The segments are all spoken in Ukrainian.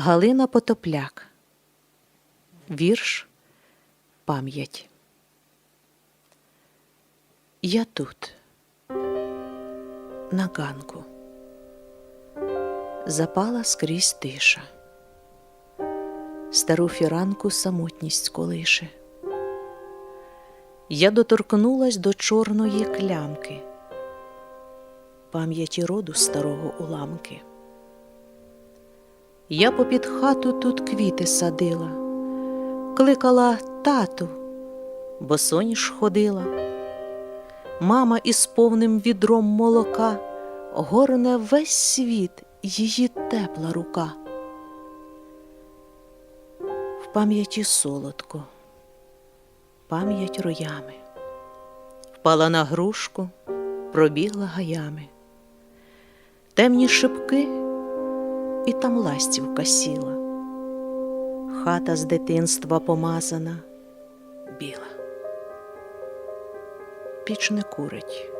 Галина Потопляк. Вірш Пам'ять. Я тут, на ганку. Запала скрізь тиша. Стару фіранку самотність колише. Я доторкнулась до чорної клямки, пам'яті роду старого уламки. Я попід хату тут квіти садила, кликала тату, бо соніш ходила. Мама із повним відром молока горне весь світ її тепла рука. В пам'яті солодко, пам'ять роями, впала на грушку, пробігла гаями. Темні шибки і там ластівка сіла. Хата з дитинства помазана, біла. Піч не курить,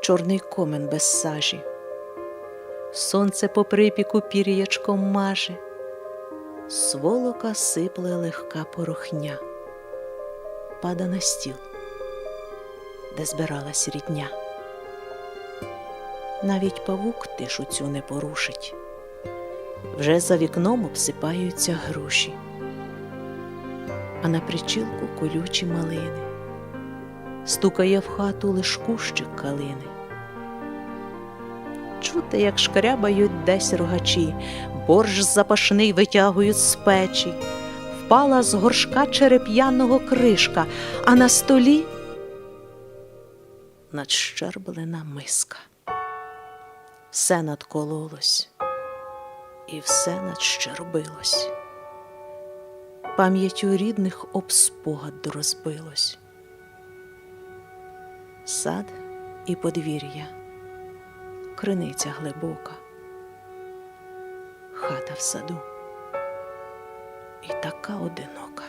чорний комен без сажі. Сонце по припіку пір'ячком маже, сволока сипле легка порохня, пада на стіл, де збиралась рідня. Навіть павук тишу цю не порушить. Вже за вікном обсипаються груші, а на причілку колючі малини, стукає в хату лиш кущик калини. Чути, як шкрябають десь рогачі, борщ запашний витягують з печі, впала з горшка череп'яного кришка, а на столі надщерблена миска. Все надкололось і все надщербилось. Пам'яттю рідних об спогад розбилось. Сад і подвір'я, криниця глибока, хата в саду і така одинока.